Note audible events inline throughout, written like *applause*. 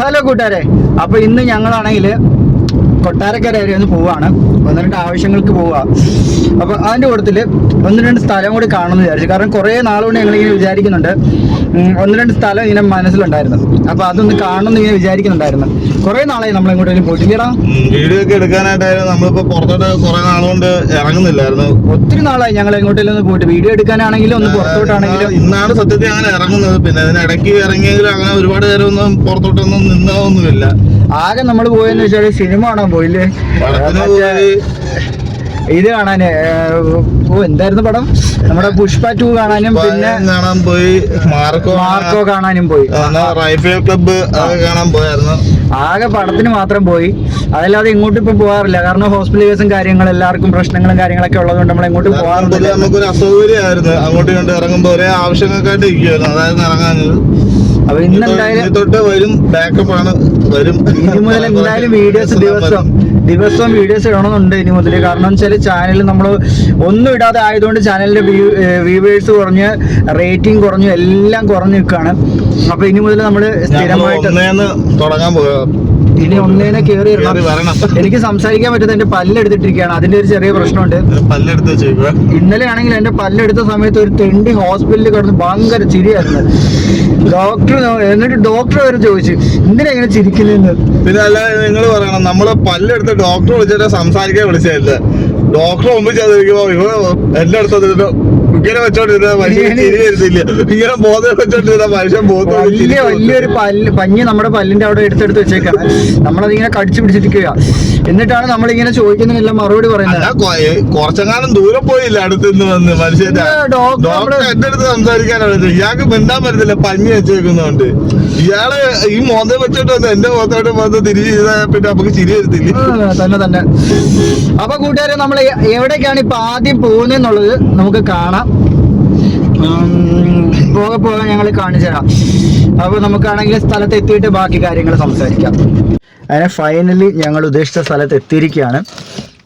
Hello കൂട്ടുകാരെ. അപ്പൊ ഇന്ന് ഞങ്ങളാണെങ്കിൽ കൊട്ടാരക്കര വരെ ഒന്ന് പോവാണ്. ഒന്ന് രണ്ട് ആവശ്യങ്ങൾക്ക് പോവുക അപ്പൊ അതിന്റെ കൂട്ടത്തിൽ ഒന്ന് രണ്ട് സ്ഥലം കൂടി കാണണമെന്ന് വിചാരിച്ചു. കാരണം കുറെ നാളുകൊണ്ട് ഞങ്ങൾ ഇങ്ങനെ വിചാരിക്കുന്നുണ്ട്. ഒന്ന് രണ്ട് സ്ഥലം ഇങ്ങനെ മനസ്സിലുണ്ടായിരുന്നു. അപ്പൊ അതൊന്ന് കാണണം ഇങ്ങനെ വിചാരിക്കുന്നുണ്ടായിരുന്നു. കുറേ നാളായി നമ്മൾ എങ്ങോട്ടെങ്കിലും പോയിട്ടില്ലടാ. വീഡിയോ ഒക്കെ എടുക്കാനായിട്ടായിരുന്നു നമ്മളിപ്പോ പുറത്തോട്ട് കുറെ നാളുകൊണ്ട് ഇറങ്ങുന്നില്ലായിരുന്നു. ഒത്തിരി നാളായി ഞങ്ങൾ എങ്ങോട്ടെങ്കിലും ഒന്ന് പോയിട്ട്. വീഡിയോ എടുക്കാനാണെങ്കിലും ഒന്ന് പുറത്തോട്ടാണെങ്കിലും. ഇന്നാണ് സത്യത്തിൽ അങ്ങനെ ഇറങ്ങുന്നത്. പിന്നെ അതിനിടയ്ക്ക് ഇറങ്ങിയെങ്കിലും അങ്ങനെ ഒരുപാട് നേരമൊന്നും പുറത്തോട്ടൊന്നും നിന്നതൊന്നുമില്ല. ആകെ നമ്മൾ പോയെന്ന് വെച്ചാൽ സിനിമ കാണാൻ പോയില്ലേ? ഇത് കാണാന് ഓ എന്തായിരുന്നു പടം? നമ്മുടെ പുഷ്പ ടു കാണാനും പിന്നെ കാണാൻ പോയി മാർക്കോ മാർക്കോ കാണാനും പോയി. റൈഫിൾ ക്ലബ്ബ് കാണാൻ പോയായിരുന്നു. ആകെ പടത്തിന് മാത്രം പോയി. അതല്ലാതെ ഇങ്ങോട്ട് ഇപ്പൊ പോകാറില്ല. കാരണം ഹോസ്പിറ്റൽ കേസും കാര്യങ്ങളും എല്ലാവർക്കും പ്രശ്നങ്ങളും കാര്യങ്ങളൊക്കെ ഉള്ളതുകൊണ്ട് നമ്മൾ ഇങ്ങോട്ട് പോകാറില്ല നമുക്കൊരു അസൗകര്യമായിരുന്നു. അങ്ങോട്ട് കണ്ട് ഇറങ്ങുമ്പോ ഒരേ ആവശ്യങ്ങൾക്കായിട്ട് ഇരിക്കുവായിരുന്നു. അതായിരുന്നു ഇറങ്ങാഞ്ഞത്. അപ്പൊ ഇന്ന് എന്തായാലും തൊട്ട് വരും ബാക്കപ്പ് ആണ്. വരും. ഇനി മുതൽ *laughs* എന്തായാലും വീഡിയോസ് ദിവസം. ദിവസവും വീഡിയോസ് ഇടണമെന്നുണ്ട് ഇനി മുതൽ കാരണം വെച്ചാൽ ചാനൽ നമ്മൾ ഒന്നും ഇടാതെ ആയതുകൊണ്ട് ചാനലിന്റെ വ്യൂവേഴ്സ് കുറഞ്ഞ് റേറ്റിംഗ് കുറഞ്ഞു എല്ലാം കുറഞ്ഞു നിൽക്കുകയാണ് അപ്പോൾ ഇനി മുതൽ നമ്മൾ സ്ഥിരമായിട്ട് തുടങ്ങാൻ പോകാ ഇനി ഒന്നേനെ കയറി എനിക്ക് സംസാരിക്കാൻ പറ്റുന്ന എന്റെ പല്ലെടുത്തിട്ടിരിക്കുകയാണ്. അതിന്റെ ഒരു ചെറിയ പ്രശ്നമുണ്ട്. ഇന്നലെ ആണെങ്കിൽ എന്റെ പല്ലെടുത്ത സമയത്ത് ഒരു തെണ്ടി ഹോസ്പിറ്റലിൽ കിടന്ന് ഭയങ്കര ചിരിയായിരുന്നു. ഡോക്ടർ എന്നിട്ട് ഡോക്ടർ വരെ ചോദിച്ചു എന്തിനാ ഇങ്ങനെ ചിരിക്കുന്നതെന്ന്? പിന്നെ അല്ല നിങ്ങൾ പറയണം. നമ്മൾ പല്ലെടുത്ത് ഡോക്ടർ വിളിച്ചിട്ട് സംസാരിക്കാൻ വിളിച്ചതല്ലേ. ഡോക്ടർ മുമ്പ് ചെയ്തിരിക്കുമ്പോ ഇവ എന്റെ അടുത്ത് വന്നിട്ട് ഇങ്ങനെ വെച്ചോണ്ടിരുന്ന മനുഷ്യൻ വരുന്നില്ല. ഇങ്ങനെ ബോധം വെച്ചോണ്ടിരുന്ന മനുഷ്യൻ വലിയ വലിയൊരു പല്ല് പഞ്ഞി നമ്മുടെ പല്ലിന്റെ അവിടെ എടുത്തെടുത്ത് വെച്ചേക്കാം. നമ്മളതിങ്ങനെ കടിച്ചു പിടിച്ചിരിക്കുക എന്നിട്ടാണ് നമ്മളിങ്ങനെ ചോദിക്കുന്നതിനെല്ലാം മറുപടി പറയുന്നത്. കുറച്ചെങ്ങാനും ദൂരെ പോയില്ല അടുത്ത് വന്ന് മനുഷ്യന്റെ ഡോക്ടർ എന്റെ അടുത്ത് സംസാരിക്കാനാണ് ഇയാൾക്ക് മിണ്ടാൻ പറ്റത്തില്ല പഞ്ഞി വെച്ചേക്കുന്നോണ്ട്. ഇയാൾ ഈ മോന്തം വെച്ചോട്ട് വന്ന് എന്റെ മോത്തോട്ട് വന്ന് തിരിച്ച് പിന്നെ നമുക്ക് ചിരി വരുത്തില്ല. തന്നെ തന്നെ. അപ്പൊ കൂട്ടുകാരെ നമ്മൾ എവിടേക്കാണ് ഇപ്പൊ ആദ്യം പോകുന്നത് നമുക്ക് കാണാം. പോകെ പോകെ ഞങ്ങൾ കാണിച്ചു തരാം. അപ്പൊ നമുക്കാണെങ്കിൽ സ്ഥലത്ത് എത്തിയിട്ട് ബാക്കി കാര്യങ്ങൾ സംസാരിക്കാം. അങ്ങനെ ഫൈനലി ഞങ്ങൾ ഉദ്ദേശിച്ച സ്ഥലത്ത് എത്തിയിരിക്കുകയാണ്.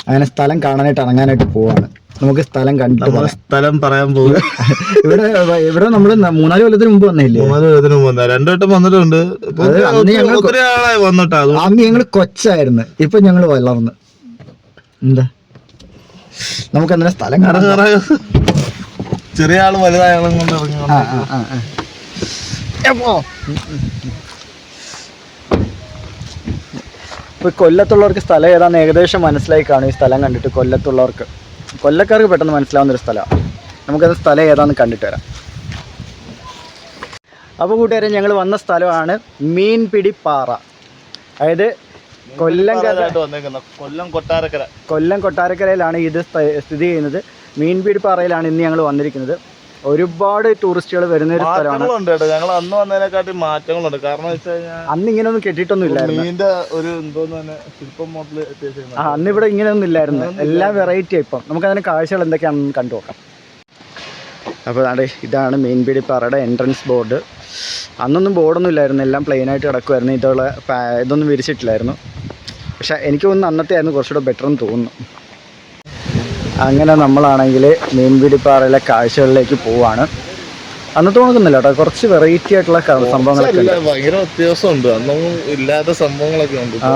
അങ്ങനെ സ്ഥലം കാണാനായിട്ട് ഇറങ്ങാനായിട്ട് പോവാണ്. നമുക്ക് സ്ഥലം കണ്ടു സ്ഥലം പറയാൻ പോകുക *laughs* ഇവിടെ ഇവിടെ നമ്മൾ മൂന്നാൽ കൊല്ലത്തിന് മുമ്പ് വന്നില്ലേ? മൂന്നാൽ ഇതിന് വന്ന രണ്ടു വട്ടം വന്നിട്ടുണ്ട്. വന്നിട്ടാ. അന്ന് ഞങ്ങൾ കൊച്ചായിരുന്നു. ഇപ്പൊ ഞങ്ങൾ വളർന്ന്. എന്താ? നമുക്ക് അങ്ങനെ സ്ഥലം കാണാൻ ചെറിയ ആൾ വലുതായ ആളും കൊണ്ട് ഇറങ്ങി? ഇപ്പൊ കൊല്ലത്തുള്ളവർക്ക് സ്ഥലം ഏതാന്ന് ഏകദേശം മനസ്സിലായി കാണും. ഈ സ്ഥലം കണ്ടിട്ട് കൊല്ലത്തുള്ളവർക്ക്. കൊല്ലക്കാർക്ക് പെട്ടെന്ന് മനസ്സിലാവുന്ന ഒരു സ്ഥലമാണ് നമുക്കത് സ്ഥലം ഏതാന്ന് കണ്ടിട്ട് വരാം. അപ്പോൾ കൂട്ടുകാരെ ഞങ്ങൾ വന്ന സ്ഥലമാണ് മീൻപിടി പാറ. അതായത് കൊല്ലം കൊല്ലം കൊട്ടാരക്കര. കൊല്ലം കൊട്ടാരക്കരയിലാണ് ഇത് സ്ഥ- സ്ഥിതി ചെയ്യുന്നത്. മീൻപിടിപ്പാറയിലാണ് ഇന്ന് ഞങ്ങൾ വന്നിരിക്കുന്നത്. ഒരുപാട് ടൂറിസ്റ്റുകൾ വരുന്ന ഒരു സ്ഥലമാണ്. മാറ്റങ്ങളുണ്ട് കേട്ടോ. ഞങ്ങൾ അന്ന് വന്നതിനെക്കാട്ടി മാറ്റങ്ങളുണ്ട്. കാരണം വെച്ച് കഴിഞ്ഞാൽ അന്ന് ഇങ്ങനെയൊന്നും കെട്ടിയിട്ടൊന്നും ഇല്ലായിരുന്നു മീനിന്റെ ഒരു എന്തോന്ന് തന്നെ ശില്പം മോഡൽ എത്തിയത് ആ അന്ന് ഇവിടെ ഇങ്ങനെയൊന്നും ഇല്ലായിരുന്നു. എല്ലാ വെറൈറ്റി ഇപ്പം. നമുക്ക് അതിന് കാഴ്ചകൾ എന്തൊക്കെയാണെന്ന് കണ്ടു നോക്കാം. അപ്പോൾ അതെ ഇതാണ് മീൻപിടിപ്പാറയുടെ എൻട്രൻസ് ബോർഡ് അന്നൊന്നും ബോർഡൊന്നും ഇല്ലായിരുന്നു. എല്ലാം പ്ലെയിൻ ആയിട്ട് കിടക്കുമായിരുന്നു ഇതുള്ള പാ- ഇതൊന്നും വിരിച്ചിട്ടില്ലായിരുന്നു. പക്ഷേ എനിക്ക് തോന്നുന്നു അന്നത്തെ ആയിരുന്നു കുറച്ചുകൂടെ ബെറ്റർ എന്ന് തോന്നുന്നു. അങ്ങനെ നമ്മളാണെങ്കിൽ മീൻപിടിപ്പാറയിലെ കാഴ്ചകളിലേക്ക് പോവാണ്. അന്നത്തെ തോന്നുന്നില്ല കേട്ടോ കുറച്ച് വെറൈറ്റി ആയിട്ടുള്ള സംഭവങ്ങളൊക്കെ ഭയങ്കര വ്യത്യാസമുണ്ട്. അന്നൊന്നും ഇല്ലാത്ത സംഭവങ്ങളൊക്കെ ഉണ്ട് ആ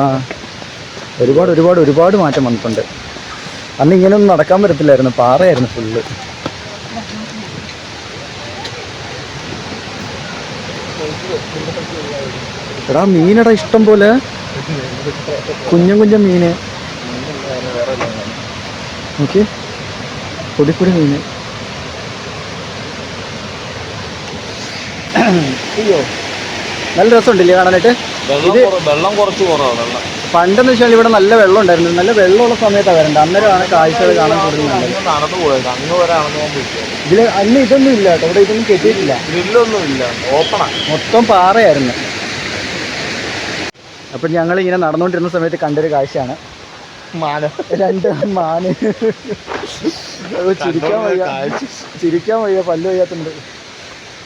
ഒരുപാട് ഒരുപാട് ഒരുപാട് മാറ്റം വന്നിട്ടുണ്ട്. അന്ന് ഇങ്ങനെയൊന്നും നടക്കാൻ പറ്റത്തില്ലായിരുന്നു പാറയായിരുന്നു ഫുള്ള് എടാ മീനെടാ ഇഷ്ടം പോലെ. കുഞ്ഞും കുഞ്ഞും മീന്. പൊടി പൊടിപ്പൊടി മീന് അയ്യോ നല്ല രസമുണ്ടല്ലേ കാണാനായിട്ട്? കുറ- വെള്ളം കുറച്ച് കുറവാണ് പണ്ടെന്ന് വെച്ചാൽ ഇവിടെ നല്ല വെള്ളം ഉണ്ടായിരുന്നു. നല്ല വെള്ളമുള്ള സമയത്താണ് വരേണ്ടത്. അന്നേരമാണ് കാഴ്ചകൾ കാണാൻ നടന്നുകൊണ്ടിരിക്കുക ഇതിൽ അന്ന് ഇതൊന്നും ഇല്ല കേട്ടോ. ഇവിടെ ഇതൊന്നും കെട്ടിയിട്ടില്ല. ഗ്രില്ലൊന്നും ഇല്ല. ഓപ്പണാ. മൊത്തം പാറയായിരുന്നു. അപ്പം ഞങ്ങൾ ഇങ്ങനെ നടന്നുകൊണ്ടിരുന്ന സമയത്ത് കണ്ടൊരു കാഴ്ചയാണ്. മാന രണ്ട് മാന് ചിരിക്കാൻ വയ്യ. ചിരിക്കാൻ വയ്യ പല്ല് വയ്യാത്തുണ്ട്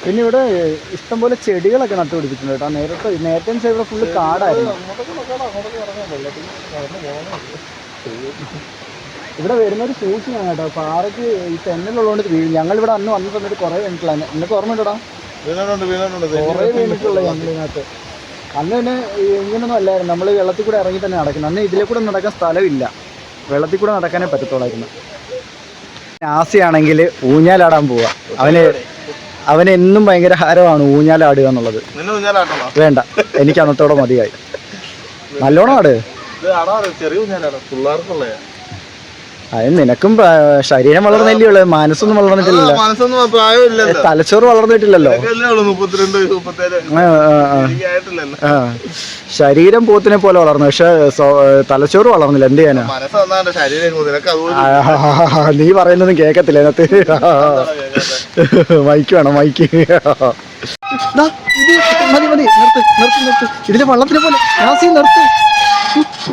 പിന്നെ ഇവിടെ ഇഷ്ടംപോലെ ചെടികളൊക്കെ നട്ടുപിടിപ്പിച്ചിട്ടുണ്ട് കേട്ടോ. നേരത്തെ നേരത്തെ ഇവിടെ ഫുള്ള് കാടായിരുന്നു. ഇവിടെ വരുന്നവർ സൂക്ഷിക്കണം കേട്ടോ. പാറയ്ക്ക് ഈ തെന്നലുള്ളതുകൊണ്ട് വീഴും. ഞങ്ങൾ ഇവിടെ അന്ന് വന്ന സമയത്ത് കുറേ വീണിട്ടില്ല. എന്നൊക്കെ ഓർമ്മയുണ്ടോടാ? വീണുണ്ട് വീണുണ്ട്. കുറേ വീണിട്ടുള്ള ഞങ്ങൾ ഇതിനകത്ത് അന്ന് തന്നെ ഇങ്ങനൊന്നും അല്ലായിരുന്നു. നമ്മൾ വെള്ളത്തിൽ കൂടെ ഇറങ്ങി തന്നെ നടക്കുന്നത് അന്ന് ഇതിലെ കൂടെ നടക്കാൻ സ്ഥലമില്ല. വെള്ളത്തിൽ കൂടെ നടക്കാനേ പറ്റത്തുള്ളായിരുന്നു. ആസിയാണെങ്കിൽ ഊഞ്ഞാലാടാൻ പോവുക അവന് അവന് എന്നും ഭയങ്കര ഹാരമാണ് ഊഞ്ഞാലാടുക എന്നുള്ളത്. വേണ്ട. എനിക്ക് അന്നത്തോടെ മതിയായി. നല്ലോണം ആട്. ചെറിയ ഊഞ്ഞാലാണ് പിള്ളേർക്കുള്ളയാ. അത് നിനക്കും ശരീരം വളർന്നില്ലേ ഉള്ളത് മനസ്സൊന്നും വളർന്നിട്ടില്ലല്ലോ. മനസ്സൊന്നും പ്രായമില്ല തലച്ചോറ് വളർന്നിട്ടില്ലല്ലോ. ഇതൊക്കെയല്ലേ ഉള്ളൂ മുപ്പത്തിരണ്ട് മുപ്പത്തേഴ്. ആ, ആ, ആ. എനിക്കായിട്ടില്ലല്ലോ ആ. ശരീരം പോത്തിനെ പോലെ വളർന്നു. പക്ഷെ സ്വ- തലച്ചോറ് വളർന്നില്ല. എന്ത് ചെയ്യാനാ? മനസ്സ് ശരീരം നിനക്ക് അതുപോലെ ആ, നീ പറയുന്നതും കേക്കത്തില്ല അതിനകത്ത് മൈക്ക് വേണം മൈക്ക്. ദാ, ഇത് മതി മതി. നിർത്ത് നിർത്ത് നിർത്ത്. ഇതിലെ വള്ളത്തിനെ പോലെ. നാസി നിർത്ത്.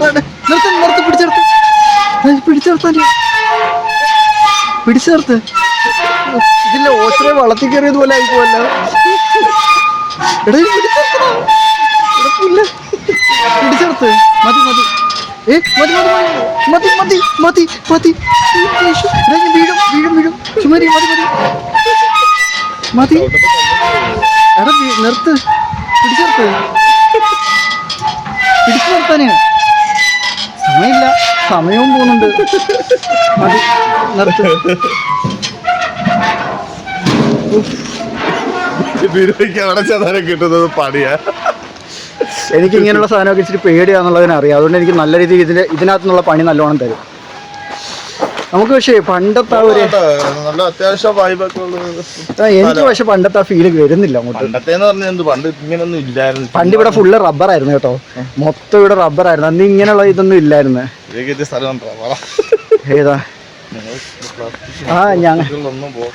നിർത്ത് നിർത്ത് പിടിച്ചെടുത്ത്. പിടിച്ചു നിർത്താൻ പിടിച്ചു നിർത്ത്. ഇതിലെ ഓച്ചറെ വളർത്തി കയറിയത് പോലെ ആയിപ്പോവല്ലോ എടാ ഇത് പിടിച്ച് നിർത്തടാ. എടാ പുല്ല്. പിടിച്ച് നിർത്ത്. മതി മതി. ഏ മതി മതി മതി. മതി മതി മതി വീഴും വീഴും വീഴും. മതി മതി. മതി. എടാ നിർത്ത്. പിടിച്ചു നിർത്ത്. പിടിച്ചു നിർത്താനേ. സമയമില്ല. സമയവും പോകുന്നുണ്ട്. മതി നിർത്ത്. ബിരിയാണിക്ക് അവിടെ ചെന്നാലും കിട്ടുന്നത് പണിയാ. എനിക്ക് ഇങ്ങനെയുള്ള സാധനമൊക്കെ ഇച്ചിരി പേടിയാന്നുള്ളതിനറിയാം. അതുകൊണ്ട് എനിക്ക് നല്ല രീതിയിൽ ഇതിന്റെ ഇതിനകത്തുനിന്നുള്ള പണി നല്ലോണം തരും. നമുക്ക് പക്ഷേ പണ്ടത്തെ ആ ഒരു നല്ല അത്യാവശ്യം വൈബൊക്കെ ഉള്ളത് ആ, എനിക്ക് പക്ഷെ പണ്ടത്തെ ആ ഫീൽ വരുന്നില്ല അങ്ങോട്ട്. പണ്ടത്തെ എന്ന് പറഞ്ഞാൽ എന്ത്? പണ്ട് ഇങ്ങനൊന്നും ഇല്ലായിരുന്നു. പണ്ട് ഇവിടെ ഫുള്ള് റബ്ബറായിരുന്നു കേട്ടോ. മൊത്തം ഇവിടെ റബ്ബറായിരുന്നു അന്ന് ഇങ്ങനെയുള്ള ഇതൊന്നും ഇല്ലായിരുന്നു. ഇതൊക്കെ ഇത് സ്ഥലം ഉണ്ടോ? പറ. ഏതാ? നിങ്ങൾ ആ ഞങ്ങ ഇതിലൊന്നും പോ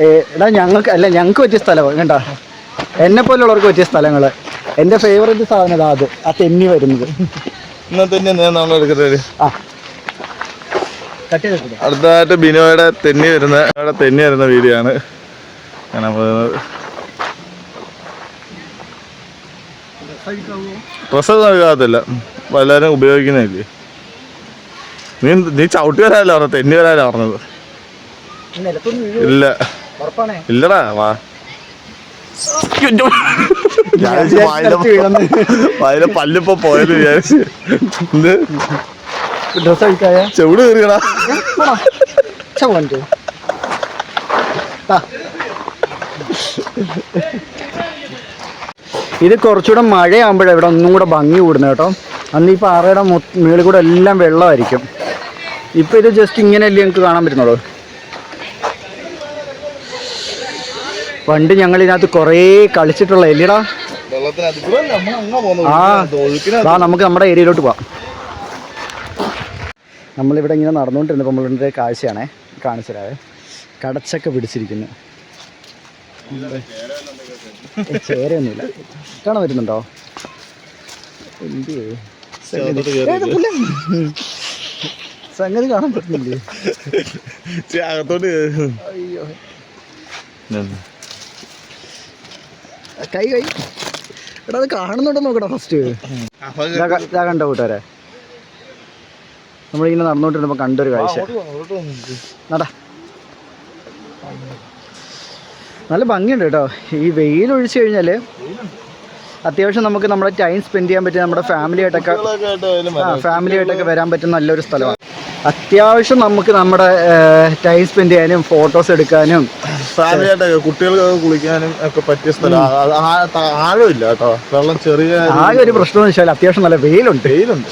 ഏ, എടാ ഞങ്ങൾക്ക് അല്ല ഞങ്ങൾക്ക് പറ്റിയ സ്ഥലം കണ്ട. എന്നെ പോലുള്ളവർക്ക് പറ്റിയ സ്ഥലങ്ങൾ എന്റെ ഫേവറേറ്റ് സാധനം ഇതാ അത്. ആ തെന്നി വരുന്നത്. ഇന്നത്തെ തന്നെ ആ അടുത്തതായിട്ട് ബിനോയുടെ തെന്നി വരുന്ന ബിനോയുടെ തെന്നി വരുന്ന വീഡിയോ ആണ്. കാണാൻ പോകുന്നത്. ഡ്രസ്സ് നൽകാത്തില്ല അപ്പൊ ഉപയോഗിക്കുന്നില്ലേ? നീ നീ ചവിട്ടി വരാനല്ല പറഞ്ഞത്? തെന്നി വരാല്ലോ പറഞ്ഞത്? ഇല്ല. ഇല്ലടാ വാ. ഞാൻ വായിലെ പല്ലിപ്പോ പോയത് വിചാരിച്ചു. ഡ്രസ് അഴിക്കായ ചെവിട് കയറിയടാ ചവണ്ട് ഇത് കുറച്ചുകൂടെ മഴയാകുമ്പോഴേ ഇവിടെ ഒന്നും കൂടെ ഭംഗി കൂടുന്നത് കേട്ടോ. അന്ന് ഈ പാറയുടെ മുകളിൽ കൂടെ എല്ലാം വെള്ളമായിരിക്കും. ഇപ്പം ഇത് ജസ്റ്റ് ഇങ്ങനെയല്ലേ ഞങ്ങൾക്ക് കാണാൻ പറ്റുന്നുള്ളൂ. പണ്ട് ഞങ്ങൾ ഇതിനകത്ത് കുറേ കളിച്ചിട്ടുള്ള എല്ലിടാ. ആ നമുക്ക് നമ്മുടെ ഏരിയയിലോട്ട് പോവാം. നമ്മളിവിടെ ഇങ്ങനെ നടന്നുകൊണ്ടിരുന്നപ്പോൾ നമ്മളിവിടെ ഒരു കാഴ്ചയാണേ. കാണിച്ചു തരാവേ. കടച്ചൊക്കെ പിടിച്ചിരിക്കുന്നു. ചേരൊന്നുമില്ല ചേരയൊന്നുമില്ല. കാണാൻ എന്ത് സംഗതി കാണാൻ പറ്റുന്നില്ലേ. അയ്യോ. കൈ കൈ. എടാ അത് കാണുന്നുണ്ടോ നോക്കടാ ഫസ്റ്റ് കണ്ടോ കൂട്ടുകാരെ? നമ്മളിങ്ങനെ നടന്നുകൊണ്ടിരുന്നപ്പോൾ കണ്ടൊരു കാഴ്ച. നടാ. നല്ല ഭംഗിയുണ്ട് കേട്ടോ. ഈ വെയിൽ ഒഴിച്ചു കഴിഞ്ഞാൽ അത്യാവശ്യം നമുക്ക് നമ്മുടെ ടൈം സ്പെൻഡ് ചെയ്യാൻ പറ്റിയ നമ്മുടെ ഫാമിലി ആയിട്ടൊക്കെ ഫാമിലി ആയിട്ടൊക്കെ വരാൻ പറ്റുന്ന നല്ലൊരു സ്ഥലമാണ്. അത്യാവശ്യം നമുക്ക് നമ്മുടെ ടൈം സ്പെൻഡ് ചെയ്യാനും ഫോട്ടോസ് എടുക്കാനും ഫാമിലി ആയിട്ടൊക്കെ കുട്ടികൾക്ക് കുളിക്കാനും ഒക്കെ പറ്റിയ സ്ഥലം. ആഴമില്ല കേട്ടോ. വെള്ളം ചെറിയ ആകെ ഒരു പ്രശ്നം എന്ന് വെച്ചാൽ അത്യാവശ്യം നല്ല വെയിലുണ്ട്. വെയിലുണ്ട്.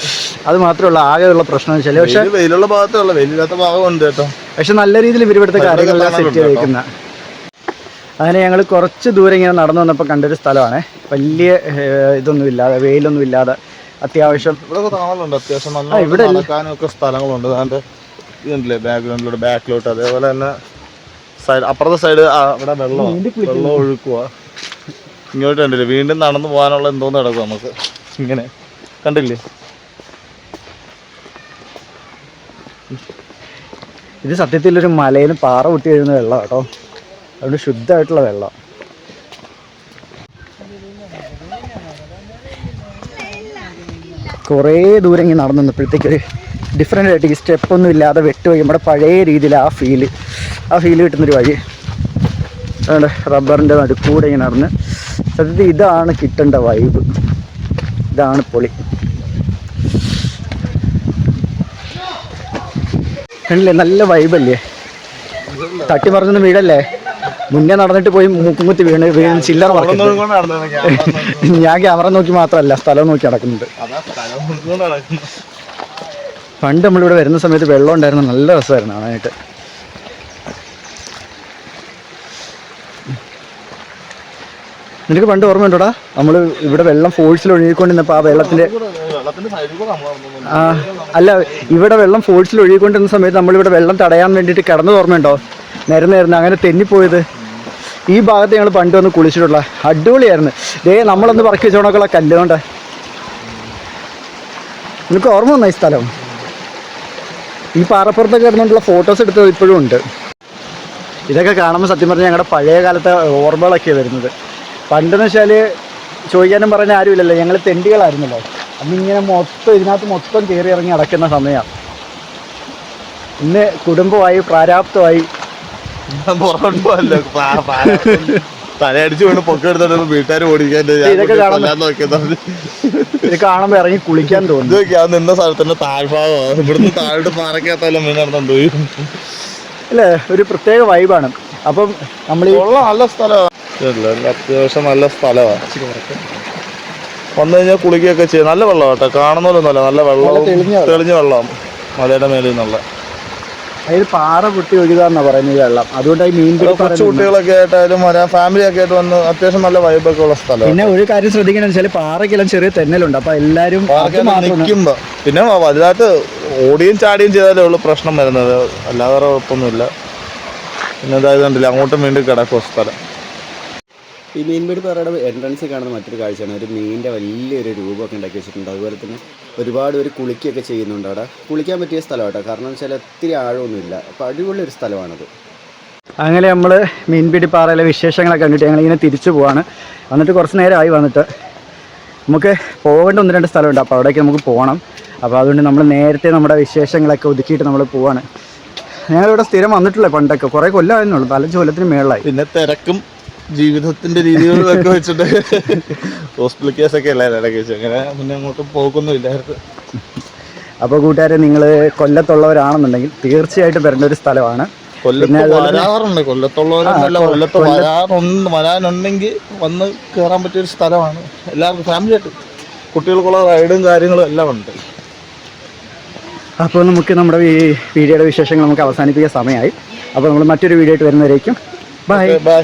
അത് മാത്രമുള്ള ഉള്ളൂ ആകെ ഉള്ള പ്രശ്നം എന്ന് വെച്ചാൽ പക്ഷെ വെയിൽ വെയിലുള്ള ഭാഗത്തുള്ള വെയിലില്ലാത്ത ഭാഗമുണ്ട് കേട്ടോ. പക്ഷെ നല്ല രീതിയിൽ ഇവരിവിടുത്തെ കാര്യങ്ങളെല്ലാം സെറ്റ് ചെയ്തേക്കുന്ന. അങ്ങനെ ഞങ്ങൾ കുറച്ച് ദൂരം ഇങ്ങനെ നടന്നു വന്നപ്പോൾ കണ്ടൊരു സ്ഥലമാണ്. വലിയ ഇതൊന്നും ഇല്ലാതെ വെയിലൊന്നും ഇല്ലാതെ അത്യാവശ്യം ഇവിടെ താമസമുണ്ട് അത്യാവശ്യം നല്ല ഇവിടെ? സ്ഥലങ്ങളുണ്ട്. അതിന്റെ ഇതുണ്ടല്ലേ ബാക്ക്ഗ്രൗണ്ടിലൂടെ ബാക്കിലോട്ട് അതേപോലെ തന്നെ സൈഡ് അപ്പുറത്തെ സൈഡ് അവിടെ വെള്ളം വെള്ളം ഒഴുക്കുക ഇങ്ങോട്ട് കണ്ടില്ലേ വീണ്ടും നടന്നു പോകാനുള്ള എന്തോന്ന് കിടക്കും നമുക്ക്. ഇങ്ങനെ. കണ്ടില്ലേ? ഇത് സത്യത്തിൽ ഒരു മലയിൽ നിന്ന് പാറ പൊട്ടി വരുന്ന വെള്ളം കേട്ടോ. അതുകൊണ്ട് ശുദ്ധമായിട്ടുള്ള വെള്ളം. കുറേ ദൂരം ഇങ്ങനെ നടന്നു നിന്നപ്പോഴത്തേക്ക് ഒരു ഡിഫറെന്റ് ആയിട്ട് ഈ സ്റ്റെപ്പൊന്നും ഇല്ലാതെ വെട്ട് വഴി നമ്മുടെ പഴയ രീതിയിൽ ആ ഫീൽ ആ ഫീൽ കിട്ടുന്നൊരു വഴി. അതുകൊണ്ട് റബ്ബറിന്റെ നടുക്കൂടെ ഇങ്ങനെ നടന്ന്. സത്യത്തിൽ ഇതാണ് കിട്ടേണ്ട വൈബ് ഇതാണ് പൊളി. കണ്ടില്ലേ? നല്ല വൈബല്ലേ തട്ടി മറിഞ്ഞൊന്നും വീടല്ലേ മുന്നേ നടന്നിട്ട് പോയി മുക്കുമുത്തി വീണ് വീണ് ചില്ലറ *laughs* ഞാൻ ക്യാമറ നോക്കി മാത്രമല്ല സ്ഥലം നോക്കി നടക്കുന്നുണ്ട് അതാ സ്ഥലം കൊണ്ട് നടക്കുന്നത് പണ്ട് നമ്മളിവിടെ വരുന്ന സമയത്ത് വെള്ളം ഉണ്ടായിരുന്നു നല്ല രസമായിരുന്നു കാണാനായിട്ട്. നിനക്ക് പണ്ട് ഓർമ്മയുണ്ടോടാ നമ്മൾ ഇവിടെ വെള്ളം ഫോഴ്സിൽ ഒഴുകിക്കൊണ്ടിരുന്നപ്പോൾ ആ നടന്നു ആ അല്ല ഇവിടെ വെള്ളം ഫോഴ്സിൽ ഒഴുകിക്കൊണ്ടിരുന്ന സമയത്ത് നമ്മളിവിടെ വെള്ളം തടയാൻ വേണ്ടിയിട്ട് കിടന്നത് ഓർമ്മയുണ്ടോ നേരം നേരം അങ്ങനെ തെന്നിപ്പോയത്. ഈ ഭാഗത്ത് ഞങ്ങൾ പണ്ട് വന്ന് കുളിച്ചിട്ടുള്ള അടിപൊളിയായിരുന്നു. ദേ നമ്മളൊന്ന് പറക്കി വെച്ചോണക്കുള്ള കല്ലുകൊണ്ട് നിനക്ക് ഓർമ്മ വന്ന ഈ സ്ഥലം? ഈ പാറപ്പുറത്തൊക്കെ കിടന്നുകൊണ്ടുള്ള ഫോട്ടോസ് എടുത്തത് ഇപ്പോഴും ഉണ്ട്. ഇതൊക്കെ കാണുമ്പോൾ സത്യം പറഞ്ഞാൽ ഞങ്ങളുടെ പഴയ കാലത്തെ ഓർമ്മകളൊക്കെയാണ് വരുന്നത്. പണ്ടെന്ന് വെച്ചാൽ ചോദിക്കാനും പറയാൻ ആരുമില്ലല്ലോ. ഞങ്ങൾ തെണ്ടികളായിരുന്നല്ലോ. അന്നിങ്ങനെ മൊത്തം ഇതിനകത്ത് മൊത്തം കയറി ഇറങ്ങി അടക്കുന്ന സമയമാണ്. ഇന്ന് കുടുംബമായി പ്രാരാബ്ധമായി പുറകോട്ട് പോകല്ലോ തലയടിച്ച് വീണ് പൊക്കെടുത്തിട്ട് വീട്ടുകാർ ഓടിക്കാൻ ഇത് കാണുമ്പോൾ ഇറങ്ങി കുളിക്കാൻ ഇത് നോക്കിയാ നോക്കി നിന്ന സ്ഥലത്തിന്റെ താഴ്ഭാഗമാണ് ഇവിടുന്ന് താഴോട്ട് പാറക്കകത്തല്ല മീൻ നടന്നുണ്ട് അല്ലേ? ഒരു പ്രത്യേക വൈബാണ്. അപ്പം നമ്മൾ ഉള്ള നല്ല സ്ഥലമാണ് അത്യാവശ്യം നല്ല സ്ഥലമാണ് വന്നു കഴിഞ്ഞാൽ കുളിക്കുകയൊക്കെ ചെയ്യും. നല്ല വെള്ളം കേട്ടോ. കാണുന്നവരൊന്നുമല്ല. നല്ല വെള്ളം തെളിഞ്ഞ വെള്ളം. തെളിഞ്ഞ വെള്ളം മലയുടെ മേലിൽ നിന്നുള്ള. അതിൽ പാറ പൊട്ടി ഒഴുകാന്നാ പറയുന്നത് വെള്ളം. അതുകൊണ്ട് മീൻ പറയുന്നത് കുട്ടികളൊക്കെ ആയിട്ടായാലും വരാം ഫാമിലി ഒക്കെ ആയിട്ട് വന്ന് അത്യാവശ്യം നല്ല വൈബൊക്കെ ഉള്ള സ്ഥലം പിന്നെ ഒരു കാര്യം ശ്രദ്ധിക്കണം വെച്ചാൽ പാറയ്ക്കെല്ലാം ചെറിയ തെന്നലുണ്ട്. അപ്പൊ എല്ലാരും നിൽക്കുമ്പോ പിന്നെ വലുതായിട്ട് ഓടിയും ചാടിയും ചെയ്താലേ ഉള്ളൂ പ്രശ്നം വരുന്നത്. അല്ലാതെ കുഴപ്പമൊന്നുമില്ല. പിന്നെ അതായത് കണ്ടില്ല അങ്ങോട്ടും വീണ്ടും കിടക്കും സ്ഥലം. ഈ മീൻപിടി പാറയുടെ എൻട്രൻസിൽ കാണുന്ന മറ്റൊരു കാഴ്ചയാണ്. ഒരു മീനിന്റെ വലിയൊരു രൂപമൊക്കെ ഉണ്ടാക്കി വെച്ചിട്ടുണ്ട്. അതുപോലെ തന്നെ ഒരുപാട് ഒരു കുളിക്കൊക്കെ ചെയ്യുന്നുണ്ട് അവിടെ. കുളിക്കാൻ പറ്റിയ സ്ഥലം കേട്ടോ കാരണം വെച്ചാൽ ഒത്തിരി ആഴമൊന്നുമില്ല. അപ്പോൾ അടിപൊളി ഒരു സ്ഥലമാണത്. അങ്ങനെ നമ്മൾ മീൻപിടി പാറയിലെ വിശേഷങ്ങളൊക്കെ കണ്ടിട്ട് ഞങ്ങളിങ്ങനെ തിരിച്ചു പോവാണ്. വന്നിട്ട് കുറച്ച് നേരമായി വന്നിട്ട്. നമുക്ക് പോകേണ്ട ഒന്ന് രണ്ട് സ്ഥലമുണ്ട്. അപ്പോൾ അവിടേക്ക് നമുക്ക് പോകണം അപ്പോൾ അതുകൊണ്ട് നമ്മൾ നേരത്തെ നമ്മുടെ വിശേഷങ്ങളൊക്കെ ഒതുക്കിയിട്ട് നമ്മൾ പോവാണ്. ഞങ്ങളിവിടെ സ്ഥിരം വന്നിട്ടില്ല പണ്ടൊക്കെ. കുറേ കൊല്ലമായിരുന്നുള്ളൂ പല കൊല്ലത്തിന് മേളിലായി. പിന്നെ തിരക്കും ജീവിതത്തിന്റെ രീതികളൊക്കെ വെച്ചിട്ട് ഹോസ്പിറ്റൽ കേസൊക്കെ അല്ലേ ഇടയ്ക്ക് വെച്ച്. അങ്ങനെ മുന്നേ അങ്ങോട്ട് പോകുന്നു ഇല്ലായിരുന്നു അപ്പോൾ കൂട്ടുകാരെ നിങ്ങൾ കൊല്ലത്തുള്ളവരാണെന്നുണ്ടെങ്കിൽ തീർച്ചയായിട്ടും വരേണ്ട ഒരു സ്ഥലമാണ്. കൊല്ലത്ത് വരാറുണ്ട്. കൊല്ലത്ത് വരാറുണ്ട് വരാനുണ്ടെങ്കിൽ വന്ന് കയറാൻ പറ്റിയ ഒരു സ്ഥലമാണ്. എല്ലാവർക്കും ഫാമിലി ആയിട്ട്. കുട്ടികൾക്കുള്ള റൈഡും കാര്യങ്ങളും എല്ലാം ഉണ്ട്. അപ്പോൾ നമുക്ക് നമ്മുടെ ഈ വീഡിയോയുടെ വിശേഷങ്ങൾ നമുക്ക് അവസാനിപ്പിക്കാൻ സമയമായി. അപ്പോൾ നമ്മൾ മറ്റൊരു വീഡിയോ ആയിട്ട് വരുന്നവരേക്കും. Bye bye